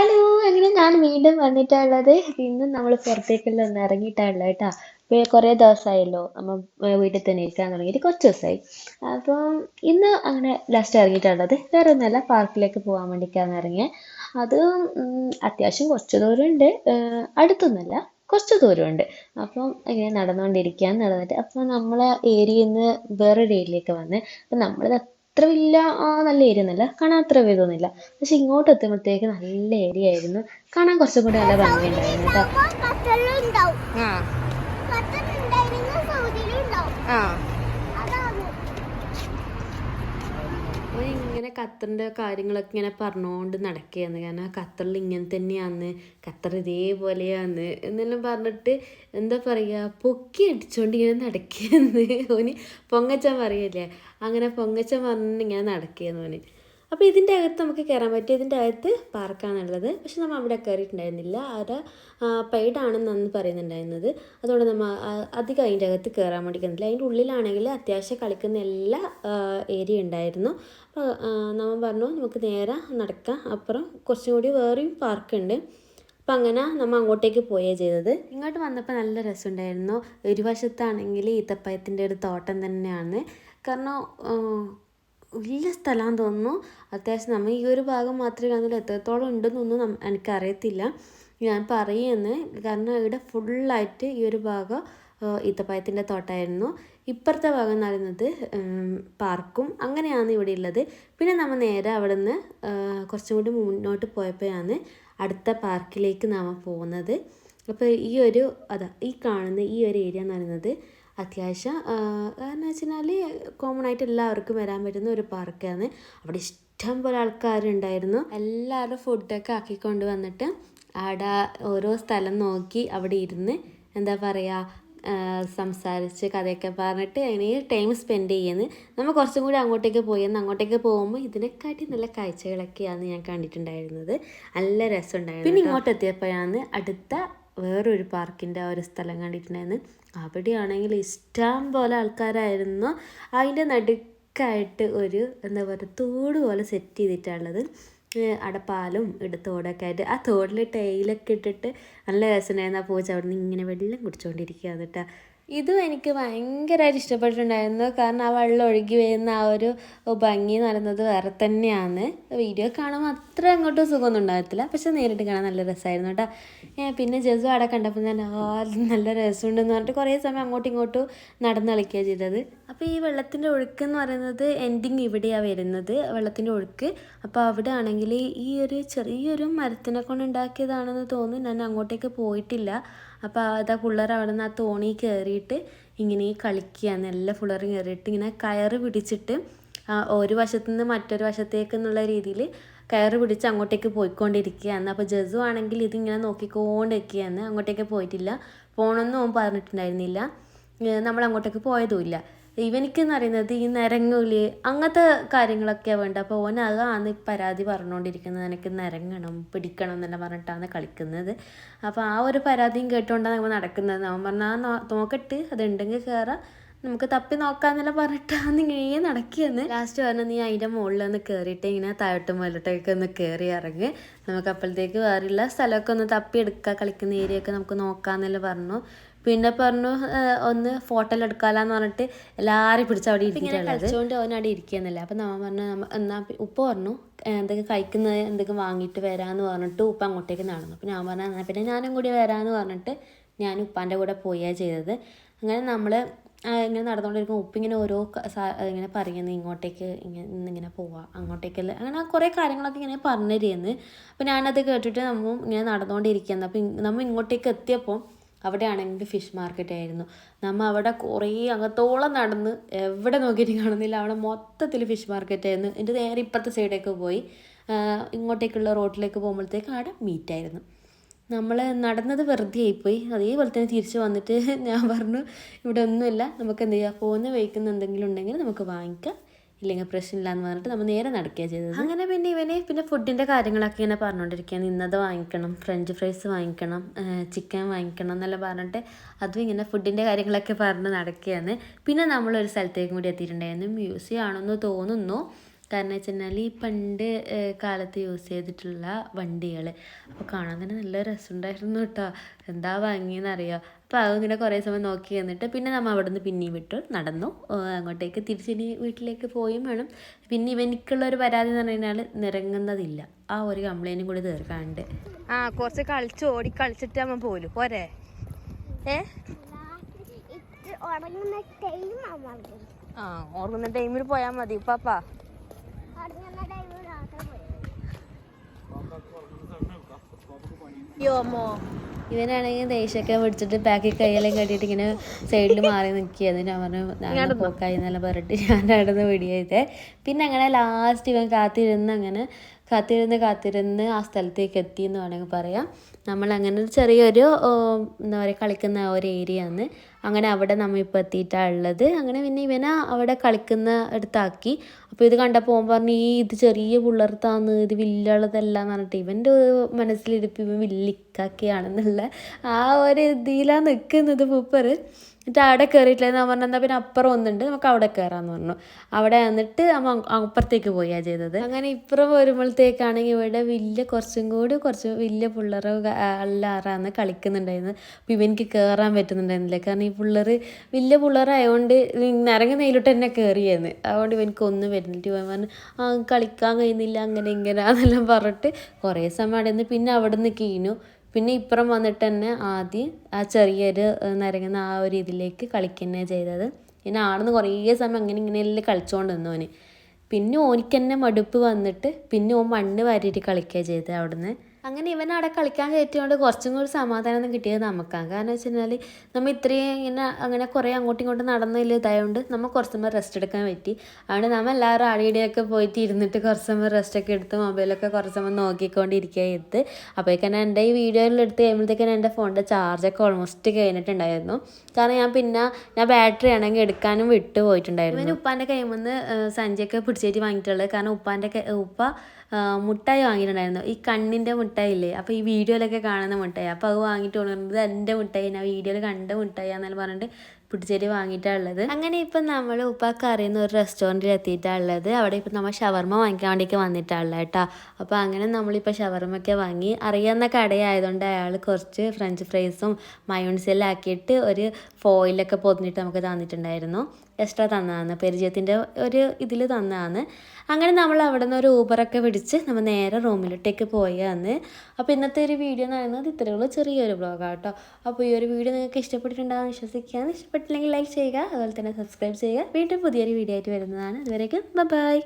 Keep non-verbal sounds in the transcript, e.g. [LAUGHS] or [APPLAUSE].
Hello അങ്ങനെ ഞാൻ വീണ്ടും വന്നിട്ടുള്ളത് ഇന്ന് നമ്മൾ പുറത്തേക്കുള്ള ഒന്ന് ഇറങ്ങിയിട്ടുള്ളത് കേട്ടോ. കുറേ ദിവസമായല്ലോ നമ്മൾ വീട്ടിൽ തന്നെ ഇരിക്കാൻ തുടങ്ങിയിട്ട് കുറച്ച് ദിവസമായി അപ്പം ഇന്ന് അങ്ങനെ ലാസ്റ്റ് ഇറങ്ങിയിട്ടുള്ളത്. വേറെ ഒന്നുമല്ല പാർക്കിലേക്ക് പോകാൻ വേണ്ടിയിട്ടാണ് ഇറങ്ങിയത് അത് അത്യാവശ്യം കുറച്ച് ദൂരമുണ്ട്. ഏർ അടുത്തൊന്നുമല്ല കുറച്ച് ദൂരമുണ്ട്. അപ്പം ഇങ്ങനെ നടന്നുകൊണ്ടിരിക്കുകയാണ് നടന്നിട്ട്. അപ്പോൾ നമ്മളെ ഏരിയയിൽ നിന്ന് വേറൊരു ഏരിയയിലേക്ക് വന്ന് അപ്പം നമ്മളത് അത്ര വലിയ ആ നല്ല ഏരിയ ഒന്നുമല്ല. കാണാൻ അത്ര ഇതൊന്നുമില്ല പക്ഷെ ഇങ്ങോട്ട് എത്തുമ്പോഴത്തേക്ക് നല്ല ഏരിയ ആയിരുന്നു. കാണാൻ കുറച്ചും കൂടി നല്ല ഭംഗിയുണ്ടായിരുന്നു കേട്ടോ. ആ ഖത്തറിലുണ്ടായിരുന്നെങ്കിൽ സൗദിയിലുണ്ടാവും ആ അതാണ് ഇങ്ങനെ ഖത്തറിന്റെ കാര്യങ്ങളൊക്കെ ഇങ്ങനെ പറഞ്ഞുകൊണ്ട് നടക്കുകയാണ് കാരണം ഖത്തറിൽ ഇങ്ങനെ തന്നെയാന്ന്. ഖത്തർ ഇതേപോലെയാന്ന് എന്നെല്ലാം പറഞ്ഞിട്ട് എന്താ പറയുക പൊക്കി അടിച്ചുകൊണ്ട് ഇങ്ങനെ നടക്കുകയെന്ന് [LAUGHS] ഓന് പൊങ്ങച്ചൻ പറയല്ലേ? അങ്ങനെ പൊങ്ങച്ചൻ പറഞ്ഞിട്ട് ഇങ്ങനെ നടക്കുകയെന്ന് ഓന്. അപ്പോൾ ഇതിന്റെ അകത്ത് നമുക്ക് കയറാൻ പറ്റും. ഇതിന്റെ അകത്ത് പാർക്കാണുള്ളത്. പക്ഷെ നമ്മൾ അവിടെ കയറിയിട്ടുണ്ടായിരുന്നില്ല അവിടെ പെയ്ഡ് ആണെന്നാണ് പറയുന്നുണ്ടായിരുന്നത്. അതുകൊണ്ട് നമ്മൾ അധികം അതിന്റെ അകത്ത് കയറാൻ വേണ്ടി കണ്ടില്ല അതിന്റെ ഉള്ളിലാണെങ്കിൽ അത്യാവശ്യം കളിക്കുന്ന എല്ലാ ഏരിയ ഉണ്ടായിരുന്നു. അപ്പോൾ നമ്മൾ പറഞ്ഞു നമുക്ക് നേരെ നടക്കാം. അപ്പുറം കുറച്ചും കൂടി വേറെയും പാർക്കുണ്ട്. അപ്പം അങ്ങനെ നമ്മൾ അങ്ങോട്ടേക്ക് പോയേ ചെയ്തത്. ഇങ്ങോട്ട് വന്നപ്പോൾ നല്ല രസമുണ്ടായിരുന്നു. ഒരു വശത്താണെങ്കിൽ ഈത്തപ്പഴത്തിന്റെ ഒരു തോട്ടം തന്നെയാണ്. കാരണം വലിയ സ്ഥലമാണെന്ന് തോന്നുന്നു. അത്യാവശ്യം നമ്മൾ ഈ ഒരു ഭാഗം മാത്രമേ കാണുന്നില്ല എത്രത്തോളം ഉണ്ടെന്നൊന്നും എനിക്കറിയത്തില്ല. ഞാൻ പറയുന്നത് കാരണം ഇവിടെ ഫുള്ളായിട്ട് ഈ ഒരു ഭാഗം ഈത്തപ്പായത്തിന്റെ തോട്ടമായിരുന്നു ഇപ്പുറത്തെ ഭാഗം എന്ന് പറയുന്നത് പാർക്കും അങ്ങനെയാണ് ഇവിടെ ഉള്ളത്. പിന്നെ നമ്മൾ നേരെ അവിടെ നിന്ന് കുറച്ചും കൂടി മുന്നോട്ട് പോയപ്പോഴാണ് അടുത്ത പാർക്കിലേക്ക് നാം പോകുന്നത്. അപ്പോൾ ഈ ഒരു അതാ ഈ കാണുന്ന ഈ ഒരു ഏരിയ എന്ന് പറയുന്നത് അത്യാവശ്യം കാരണം വെച്ചാൽ കോമൺ ആയിട്ട് എല്ലാവർക്കും വരാൻ പറ്റുന്ന ഒരു പാർക്കാണ്. അവിടെ ഇഷ്ടം പോലെ ആൾക്കാരുണ്ടായിരുന്നു. എല്ലാവരും ഫുഡൊക്കെ ആക്കിക്കൊണ്ട് വന്നിട്ട് അവിടെ ഓരോ സ്ഥലം നോക്കി അവിടെ ഇരുന്ന് എന്താ പറയുക സംസാരിച്ച് കഥയൊക്കെ പറഞ്ഞിട്ട് അങ്ങനെ ടൈം സ്പെൻഡ് ചെയ്യുന്നത് നമ്മൾ കുറച്ചും കൂടി അങ്ങോട്ടേക്ക് പോയെന്ന് അങ്ങോട്ടേക്ക് പോകുമ്പോൾ ഇതിനെക്കാട്ടി നല്ല കാഴ്ചകളൊക്കെയാണ് ഞാൻ കണ്ടിട്ടുണ്ടായിരുന്നത്. നല്ല രസമുണ്ടായിരുന്നു പിന്നെ ഇങ്ങോട്ട് എത്തിയപ്പോഴാണ് അടുത്ത വേറൊരു പാർക്കിന്റെ ഒരു സ്ഥലം കണ്ടിട്ടുണ്ടായിരുന്നു അവിടെയാണെങ്കിൽ ഇഷ്ടം പോലെ ആൾക്കാരായിരുന്നു. അതിന്റെ നടുക്കായിട്ട് ഒരു എന്താ പറയുക തോട് പോലെ സെറ്റ് ചെയ്തിട്ടുള്ളത്. അടപ്പാലും ഇടത്തോടൊക്കെ തോടൊക്കെ ആയിട്ട്. ആ തോടിൽ ടൈലൊക്കെ ഇട്ടിട്ട് നല്ല രസമുണ്ടായിരുന്നു ആ പൂച്ച അവിടെ നിന്ന് ഇങ്ങനെ വെള്ളം കുടിച്ചുകൊണ്ടിരിക്കുക കേട്ടോ. ഇതും എനിക്ക് ഭയങ്കരമായിട്ട് ഇഷ്ടപ്പെട്ടിട്ടുണ്ടായിരുന്നു. കാരണം ആ വെള്ളം ഒഴുകി വരുന്ന ആ ഒരു ഭംഗി എന്ന് പറയുന്നത് വേറെ തന്നെയാണ്. വീഡിയോ കാണുമ്പോൾ അത്ര അങ്ങോട്ടും സുഖമൊന്നും ഉണ്ടാകത്തില്ല. പക്ഷെ നേരിട്ട് കാണാൻ നല്ല രസമായിരുന്നു കേട്ടോ. പിന്നെ ജസു അവിടെ കണ്ടപ്പോൾ ഞാൻ നല്ല രസമുണ്ടെന്ന് പറഞ്ഞിട്ട് കുറേ സമയം അങ്ങോട്ടും ഇങ്ങോട്ടും നടന്ന് കളിക്കുക ചെയ്തത്. അപ്പോൾ ഈ വെള്ളത്തിന്റെ ഒഴുക്ക് എന്ന് പറയുന്നത് എൻഡിങ് ഇവിടെയാണ് വരുന്നത്. വെള്ളത്തിന്റെ ഒഴുക്ക്. അപ്പോൾ അവിടെ ആണെങ്കിൽ ഈ ഒരു ചെറിയൊരു മരത്തിനെ കൊണ്ട് ഉണ്ടാക്കിയതാണെന്ന് തോന്നുന്നു. ഞാൻ അങ്ങോട്ടേക്ക് പോയിട്ടില്ല. അപ്പോൾ അതാ പിള്ളേർ അവിടെ നിന്ന് ആ തോണി കയറിയിട്ട് ഇങ്ങനെ കളിക്കുകയാണ് നല്ല പിള്ളേരും കയറിയിട്ട് ഇങ്ങനെ കയറ് പിടിച്ചിട്ട് ഒരു വശത്തു നിന്ന് മറ്റൊരു വശത്തേക്ക് എന്നുള്ള രീതിയിൽ കയറ് പിടിച്ച് അങ്ങോട്ടേക്ക് പോയിക്കൊണ്ടിരിക്കുകയാണ് അപ്പോൾ ജസു ആണെങ്കിൽ ഇതിങ്ങനെ നോക്കിക്കൊണ്ടിരിക്കുകയാണ് അങ്ങോട്ടേക്ക് പോയിട്ടില്ല. പോകണമെന്നും അവൻ പറഞ്ഞിട്ടുണ്ടായിരുന്നില്ല. നമ്മൾ അങ്ങോട്ടേക്ക് പോയതുമില്ല ഇവനിക്ക് എന്ന് പറയുന്നത് ഈ നിരങ്ങൂൽ അങ്ങനത്തെ കാര്യങ്ങളൊക്കെയാണ് വേണ്ട അപ്പോൾ ഓൻ അതാണ് പരാതി പറഞ്ഞുകൊണ്ടിരിക്കുന്നത് എനിക്ക് നിരങ്ങണം പിടിക്കണം എന്നെല്ലാം പറഞ്ഞിട്ടാണ് കളിക്കുന്നത്. അപ്പോൾ ആ ഒരു പരാതിയും കേട്ടുകൊണ്ടാണ് നമ്മൾ നടക്കുന്നത്. അവൻ പറഞ്ഞാൽ നോക്കട്ട്. അതുണ്ടെങ്കിൽ കയറാം നമുക്ക് തപ്പി നോക്കാന്നെല്ലാം പറഞ്ഞിട്ടാണ് ഇങ്ങനെ നടക്കിയെന്ന് ലാസ്റ്റ് പറഞ്ഞ നീ അതിന്റെ മുകളിൽ ഒന്ന് കയറിയിട്ട് ഇങ്ങനെ താഴോട്ടും മുകളിലോട്ടൊക്കെ ഒന്ന് കയറി ഇറങ്ങി. നമുക്ക് അപ്പോഴത്തേക്ക് വേറെയുള്ള സ്ഥലമൊക്കെ ഒന്ന് തപ്പി എടുക്കുക കളിക്കുന്ന ഏരിയ ഒക്കെ നമുക്ക് നോക്കാന്നെല്ലാം പറഞ്ഞു. പിന്നെ പറഞ്ഞു ഒന്ന് ഫോട്ടോ എടുക്കാലാന്ന് പറഞ്ഞിട്ട് എല്ലാരും പിടിച്ച് അവിടെ ഇരിക്കുന്നത് കളിച്ചുകൊണ്ട് അവൻ അവിടെ ഇരിക്കുന്നില്ല അപ്പം നമ്മ പറഞ്ഞു എന്നാ ഉപ്പ പറഞ്ഞു എന്തൊക്കെ കഴിക്കുന്നത് എന്തൊക്കെ വാങ്ങിയിട്ട് വരാമെന്ന് പറഞ്ഞിട്ട് ഉപ്പ അങ്ങോട്ടേക്ക് നടന്നു. അപ്പം ഞാൻ പറഞ്ഞു "എന്നാ പിന്നെ ഞാനും കൂടി വരാമെന്ന് പറഞ്ഞിട്ട് ഞാൻ ഉപ്പാന്റെ കൂടെ പോയാ ചെയ്തത്. അങ്ങനെ നമ്മൾ ഇങ്ങനെ നടന്നുകൊണ്ടിരിക്കുമ്പോൾ ഉപ്പ് ഇങ്ങനെ ഓരോ ഇങ്ങനെ പറയുന്നത് ഇങ്ങോട്ടേക്ക് ഇങ്ങനെ ഇന്നിങ്ങനെ പോവാം അങ്ങോട്ടേക്കല്ല. അങ്ങനെ കുറേ കാര്യങ്ങളൊക്കെ ഇങ്ങനെ പറഞ്ഞു തരുന്നത് അപ്പോൾ ഞാനത് കേട്ടിട്ട് നമ്മൾ ഇങ്ങനെ നടന്നുകൊണ്ടിരിക്കുന്നത് അപ്പോൾ നമ്മൾ ഇങ്ങോട്ടേക്ക് എത്തിയപ്പോൾ അവിടെ ആണെങ്കിൽ ഫിഷ് മാർക്കറ്റ് ആയിരുന്നു. നമ്മൾ അവിടെ കുറേ അകത്തോളം നടന്ന് എവിടെ നോക്കിയിട്ട് കാണുന്നില്ല. അവിടെ മൊത്തത്തിൽ ഫിഷ് മാർക്കറ്റ് ആയിരുന്നു. എന്റെ നേരെ ഇപ്പുറത്തെ സൈഡേക്ക് പോയി. ഇങ്ങോട്ടേക്കുള്ള റോഡിലേക്ക് പോകുമ്പോഴത്തേക്ക് അവിടെ മീറ്റായിരുന്നു. നമ്മൾ നടന്നത് വെറുതെ ആയിപ്പോയി. അതേപോലെ തന്നെ തിരിച്ച് വന്നിട്ട് ഞാൻ പറഞ്ഞു ഇവിടെ ഒന്നുമില്ല. നമുക്ക് എന്ത് ചെയ്യാം? പോകുന്ന വഴിക്കുന്ന എന്തെങ്കിലും ഉണ്ടെങ്കിൽ നമുക്ക് വാങ്ങിക്കാം. ഇല്ലെങ്കിൽ പ്രശ്നമില്ല എന്ന് പറഞ്ഞിട്ട് നമ്മൾ നേരെ നടക്കുക ചെയ്തത്. അങ്ങനെ പിന്നെ ഇവനെ പിന്നെ ഫുഡിന്റെ കാര്യങ്ങളൊക്കെ ഇങ്ങനെ പറഞ്ഞുകൊണ്ടിരിക്കുകയാണ് ഇന്നത് വാങ്ങിക്കണം ഫ്രഞ്ച് ഫ്രൈസ് വാങ്ങിക്കണം ചിക്കൻ വാങ്ങിക്കണം എന്നെല്ലാം പറഞ്ഞിട്ട് അതും ഇങ്ങനെ ഫുഡിന്റെ കാര്യങ്ങളൊക്കെ പറഞ്ഞ് നടക്കുകയാണ്. പിന്നെ നമ്മളൊരു സ്ഥലത്തേക്കും കൂടി എത്തിയിട്ടുണ്ടായിരുന്നു. മ്യൂസിയം ആണെന്ന് തോന്നുന്നു. കാരണം വെച്ചാൽ ഈ പണ്ട് കാലത്ത് യൂസ് ചെയ്തിട്ടുള്ള വണ്ടികൾ അപ്പോൾ കാണാൻ തന്നെ നല്ല രസമുണ്ടായിരുന്നു കേട്ടോ. എന്താ ഭംഗിയെന്നറിയാം അപ്പോൾ അതിങ്ങനെ കുറേ സമയം നോക്കി എന്നിട്ട് പിന്നെ നമ്മൾ അവിടെ നിന്ന് പിന്നെയും വിട്ടു നടന്നു. അങ്ങോട്ടേക്ക് തിരിച്ചിനി വീട്ടിലേക്ക് പോയും വേണം. പിന്നെ ഇവനിക്കുള്ള ഒരു പരാതി എന്ന് പറഞ്ഞു കഴിഞ്ഞാൽ നിറങ്ങുന്നതില്ല ആ ഒരു കംപ്ലൈന്റും കൂടി തീർക്കാണ്ട് ആ കുറച്ച് കളിച്ച് ഓടി കളിച്ചിട്ട് നമ്മ പോലും പോരെ. ഏ? ആ ഉറങ്ങുന്ന ടൈമിൽ പോയാൽ മതി പാപ്പാ യോമോ ഇവനാണെങ്കിൽ ദേഷ്യമൊക്കെ പിടിച്ചിട്ട് പാക്കി കൈയെല്ലാം കെട്ടിയിട്ട് ഇങ്ങനെ സൈഡിൽ മാറി നിൽക്കിയത് ഞാൻ പറഞ്ഞു ഞാൻ പോക്കായി എന്നെല്ലാം പറഞ്ഞിട്ട് ഞാൻ അവിടെ നിന്ന് പിന്നെ അങ്ങനെ ലാസ്റ്റ് ഇവൻ കാത്തിരുന്ന് അങ്ങനെ കാത്തിരുന്ന് കാത്തിരുന്ന് ആ സ്ഥലത്തേക്ക് എത്തി എന്ന് വേണമെങ്കിൽ പറയാം. നമ്മൾ അങ്ങനെ ഒരു ചെറിയൊരു എന്താ പറയുക കളിക്കുന്ന ഒരു ഏരിയ ആണ്. അങ്ങനെ അവിടെ നമ്മൾ ഇപ്പോൾ എത്തിയിട്ടാണ് ഉള്ളത്. അങ്ങനെ പിന്നെ ഇവനെ അവിടെ കളിക്കുന്ന അടുത്താക്കി. അപ്പോൾ ഇത് കണ്ടപ്പോൾ ഓൻ പറഞ്ഞു ഈ ഇത് ചെറിയ പുള്ളർത്താന്ന് ഇത് വില്ലുള്ളതല്ല എന്ന് പറഞ്ഞിട്ട് ഇവന്റെ മനസ്സിലിരിപ്പ് ഇവൻ വില്ലിക്കാക്കിയാണെന്നുള്ള ആ ഒരു ഇതിലാണ് നിൽക്കുന്നത് പൂപ്പർ എന്നിട്ട് അവിടെ കയറിയിട്ടില്ല ഞാൻ പറഞ്ഞു എന്നാൽ പിന്നെ അപ്പുറം ഒന്നുണ്ട് നമുക്ക് അവിടെ കയറാമെന്ന് പറഞ്ഞു. അവിടെ വന്നിട്ട് അമ്മ അപ്പുറത്തേക്ക് പോയാ ചെയ്തത്. അങ്ങനെ ഇപ്പുറം വരുമ്പോഴത്തേക്കാണെങ്കിൽ ഇവിടെ വലിയ കുറച്ചും കൂടി കുറച്ച് വലിയ പിള്ളേർ എല്ലാറാന്ന് കളിക്കുന്നുണ്ടായിരുന്നു അപ്പോൾ ഇവനിക്ക് കയറാൻ പറ്റുന്നുണ്ടായിരുന്നില്ല. കാരണം ഈ പിള്ളേർ വലിയ പിള്ളേരായതുകൊണ്ട് നിറങ്ങി നെയിലോട്ട് തന്നെ കയറിയെന്ന് അതുകൊണ്ട് ഇവനിക്ക് ഒന്നും വരുന്നില്ല. ഇവൻ പറഞ്ഞു ആ കളിക്കാൻ കഴിയുന്നില്ല അങ്ങനെ ഇങ്ങനെ [LAUGHS] എന്നെല്ലാം പറഞ്ഞിട്ട് കുറേ സമയം അവിടെ നിന്ന് പിന്നെ അവിടെ നിന്ന് കീഞ്ഞു. പിന്നെ ഇപ്പുറം വന്നിട്ട് തന്നെ ആദ്യം ആ ചെറിയൊരു നിരങ്ങുന്ന ആ ഒരു ഇതിലേക്ക് കളിക്കുക ചെയ്തത്. പിന്നെ ആടുന്ന് കുറേ സമയം അങ്ങനെ ഇങ്ങനെയെല്ലാം കളിച്ചുകൊണ്ട് നിന്നോന് പിന്നെ ഓനിക്ക് തന്നെ മടുപ്പ് വന്നിട്ട് പിന്നെ ഓൻ മണ്ണ് വാരിയിട്ട് കളിക്കുക ചെയ്തത് അവിടുന്ന്. അങ്ങനെ ഇവൻ അവിടെ കളിക്കാൻ കയറ്റിയോണ്ട് കുറച്ചും കൂടി സമാധാനം കിട്ടിയത് നമുക്കാണ്. കാരണം വെച്ച് കഴിഞ്ഞാൽ നമ്മൾ ഇത്രയും ഇങ്ങനെ അങ്ങനെ കുറേ അങ്ങോട്ടും ഇങ്ങോട്ടും നടന്നില്ല ഇതായതുകൊണ്ട് നമ്മൾ കുറച്ച് സമയം റെസ്റ്റ് എടുക്കാൻ പറ്റി. അതുകൊണ്ട് നമ്മൾ എല്ലാവരും ആടിയുടെയൊക്കെ പോയിട്ട് ഇരുന്നിട്ട് കുറച്ച് സമയം റെസ്റ്റൊക്കെ എടുത്ത് മൊബൈലൊക്കെ കുറച്ച് സമയം നോക്കിക്കൊണ്ടിരിക്കുക എടുത്ത് അപ്പോഴേക്കാണ് എന്റെ ഈ വീഡിയോയിൽ എടുത്ത് കഴിയുമ്പോഴത്തേക്കാണ് എന്റെ ഫോണിന്റെ ചാർജൊക്കെ ഓൾമോസ്റ്റ് കഴിഞ്ഞിട്ടുണ്ടായിരുന്നു. കാരണം ഞാൻ പിന്നെ ഞാൻ ബാറ്ററി ആണെങ്കിൽ എടുക്കാനും വിട്ടു പോയിട്ടുണ്ടായിരുന്നു. പിന്നെ ഉപ്പാന്റെ കയ്യിൽ നിന്ന് സഞ്ചിയൊക്കെ പിടിച്ചേറ്റ് വാങ്ങിയിട്ടുള്ളത്. കാരണം ഉപ്പാന്റെ ഉപ്പ മുട്ടായി വാങ്ങിയിട്ടുണ്ടായിരുന്നു. ഈ കണ്ണിന്റെ മുട്ടായി ഇല്ലേ അപ്പോൾ ഈ വീഡിയോയിലൊക്കെ കാണുന്ന മുട്ടായി അപ്പോൾ അത് വാങ്ങിയിട്ട് കൊണ്ടുവരുന്നത് എന്റെ മുട്ടായി ഞാൻ വീഡിയോയിൽ കണ്ട എന്നെല്ലാം പറഞ്ഞിട്ട് പിടിച്ചേരി വാങ്ങിയിട്ടാണ് ഉള്ളത്. അങ്ങനെ ഇപ്പം നമ്മൾ ഉപ്പാക്ക് അറിയുന്ന ഒരു റെസ്റ്റോറന്റിൽ എത്തിയിട്ടാണ് ഉള്ളത്. അവിടെ ഇപ്പം നമ്മൾ ഷവർമ്മ വാങ്ങിക്കാൻ വേണ്ടിയൊക്കെ വന്നിട്ടാണ് ഉള്ളത് കേട്ടോ. അപ്പോൾ അങ്ങനെ നമ്മളിപ്പോൾ ഷവർമ്മയൊക്കെ വാങ്ങി അറിയാവുന്ന കടയായതുകൊണ്ട് അയാൾ കുറച്ച് ഫ്രഞ്ച് ഫ്രൈസും മയോൺസെല്ലാം ആക്കിയിട്ട് ഒരു ഫോയിലൊക്കെ പൊതിഞ്ഞിട്ട് നമുക്ക് തന്നിട്ടുണ്ടായിരുന്നു. എക്സ്ട്രാ തന്നതാണ് പരിചയത്തിന്റെ ഒരു ഇതിൽ തന്നതാണ് അങ്ങനെ നമ്മൾ അവിടെ നിന്ന് ഒരു ഊബറൊക്കെ പിടിച്ച് നമ്മൾ നേരെ റൂമിലോട്ടേക്ക് പോയാന്ന്. അപ്പോൾ ഇന്നത്തെ ഒരു വീഡിയോ എന്ന് പറയുന്നത് ഇത്രയേ ഉള്ളൂ. ചെറിയൊരു ബ്ലോഗാണ് കേട്ടോ അപ്പോൾ ഈ ഒരു വീഡിയോ നിങ്ങൾക്ക് ഇഷ്ടപ്പെട്ടിട്ടുണ്ടാകുമെന്ന് വിശ്വസിക്കുകയാണ്. ഇഷ്ടപ്പെട്ടില്ലെങ്കിൽ ലൈക്ക് ചെയ്യുക അതുപോലെ തന്നെ സബ്സ്ക്രൈബ് ചെയ്യുക. വീണ്ടും പുതിയൊരു വീഡിയോ ആയിട്ട് വരുന്നതാണ്. അതുവരേക്കും ബൈ